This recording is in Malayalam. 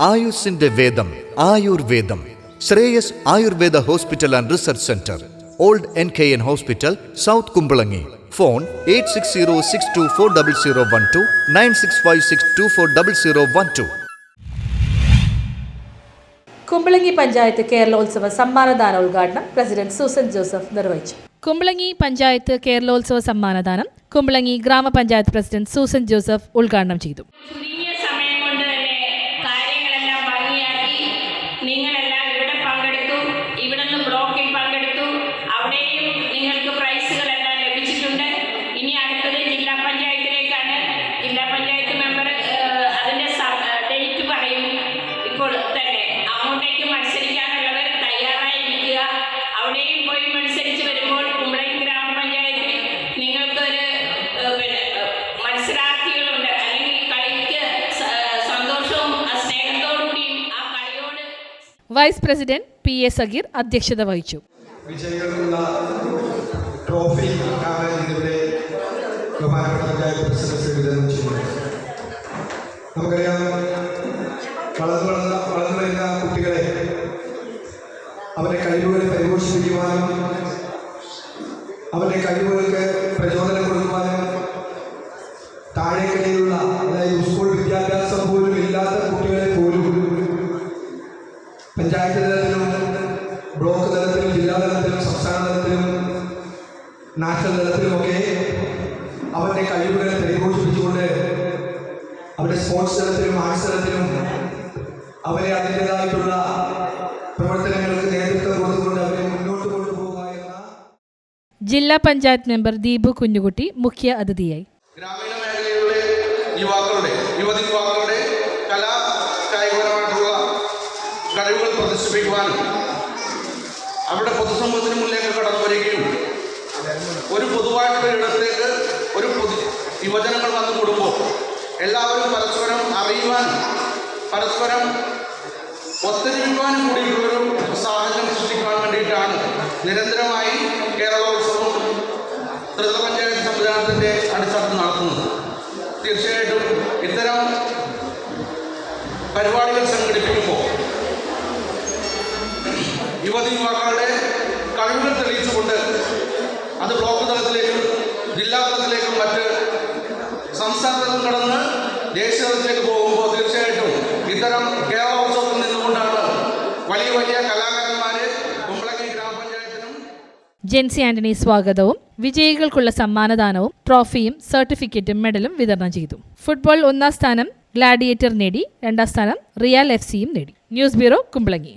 ആയുസിന്റെ വേദം ആയുർവേദം. Shreyas Ayurveda hospital and research centre. Old N K N hospital south Kumbalangi. Phone eight six zero six two four double zero one two nine six five six two four double zero one two. Kumbalangi panchayat കേരളോത്സവ സമ്മാനദാന ഉദ്ഘാടനം പ്രസിഡന്റ് സൂസൻ ജോസഫ് നിർവഹിച്ചു. കുമ്പളങ്ങി പഞ്ചായത്ത് കേരളോത്സവ സമ്മാനദാനം കുമ്പളങ്ങി ഗ്രാമപഞ്ചായത്ത് പ്രസിഡന്റ് സൂസൻ ജോസഫ് ഉദ്ഘാടനം ചെയ്തു. അവിടെയും പോയി മത്സരിച്ച് വരുമ്പോൾ കുമ്പളങ്ങി ഗ്രാമപഞ്ചായത്തിൽ നിങ്ങൾക്കൊരു പിന്നെ മത്സരാർത്ഥികളുണ്ട്. അല്ലെങ്കിൽ കളിക്ക് സന്തോഷവും സ്നേഹത്തോടുകൂടിയും ആ കളിയോട് vice president P A Sageer അധ്യക്ഷത വഹിച്ചു. വിജയികൾക്കുള്ള ട്രോഫി ആണ് ഇന്നിവിടെ ബഹുമാനപ്പെട്ട പഞ്ചായത്ത് പ്രസിഡന്റ് വിതരണം ചെയ്യുന്നത് നമുക്കറിയാം വളർന്നു വരുന്ന കുട്ടികളെ അവരുടെ കഴിവുകളെ പരിപോഷിപ്പിക്കുവാനും അവരുടെ കഴിവുകൾക്ക് പ്രചോദനം കൊടുക്കുവാനും താഴേക്കിടയിലുള്ള അതായത് സ്കൂൾ വിദ്യാഭ്യാസം പോലും ഇല്ലാത്ത കുട്ടികളെ പോലും പഞ്ചായത്ത് തലത്തിലും ബ്ലോക്ക് തലത്തിലും ജില്ലാ തലത്തിലും സംസ്ഥാന തലത്തിലും നാഷണൽ തലത്തിലുമൊക്കെ അവരുടെ കഴിവുകളെ പരിപോഷിപ്പിച്ചുകൊണ്ട് അവരുടെ സ്പോർട്സ് തലത്തിലും ആർട്സ് തലത്തിലും അവരെ അതിന്റെതായിട്ടുള്ള പ്രവർത്തനങ്ങൾക്ക് നേതൃത്വം ജില്ലാ പഞ്ചായത്ത് മെമ്പർ ദീപു കുഞ്ഞുകുട്ടി മുഖ്യ അതിഥിയായി. ഗ്രാമീണ മേഖലയിലെ യുവാക്കളുടെ യുവതി യുവാക്കളുടെ കലാ കായികപരമായിട്ടുള്ള കഴിവുകൾ പ്രദർശിപ്പിക്കുവാനും അവരുടെ പൊതുസമൂഹത്തിന് മുന്നിലേക്ക് കടന്നു വരികയും ഒരു പൊതുവായിട്ടുള്ള ഇടത്തേക്ക് ഒരു പൊതു യുവജനങ്ങൾ വന്നു കൂടുമ്പോൾ എല്ലാവരും പരസ്പരം അറിയുവാൻ പരസ്പരം ഒത്തൊരുമിക്കുവാനും കൂടിയിട്ടുള്ളൊരു സാഹചര്യം സൃഷ്ടിക്കുവാൻ വേണ്ടിയിട്ടാണ് കേരളോത്സവം ത്രിതല പഞ്ചായത്ത് സംവിധാനത്തിന്റെ അടിസ്ഥാനത്തിൽ നടത്തുന്നത്. തീർച്ചയായിട്ടും ഇത്തരം പരിപാടികൾ സംഘടിപ്പിക്കുമ്പോൾ യുവതി യുവാക്കളുടെ കഴിവുകൾ തെളിയിച്ചുകൊണ്ട് അത് ബ്ലോക്ക് തലത്തിലേക്കും ജില്ലാ തലത്തിലേക്കും മറ്റ് സംസ്ഥാന തലം കടന്ന് ദേശീയ തലത്തിലേക്ക് പോകുമ്പോൾ തീർച്ചയായിട്ടും ഇത്തരം ജെൻസി ആന്റണി സ്വാഗതവും. വിജയികൾക്കുള്ള സമ്മാനദാനവും ട്രോഫിയും സർട്ടിഫിക്കറ്റും മെഡലും വിതരണം ചെയ്തു. ഫുട്ബോൾ ഒന്നാം സ്ഥാനം ഗ്ലാഡിയേറ്റർ നേടി രണ്ടാം സ്ഥാനം റിയാൽ എഫ് സിയും നേടി. News bureau Kumbalangi.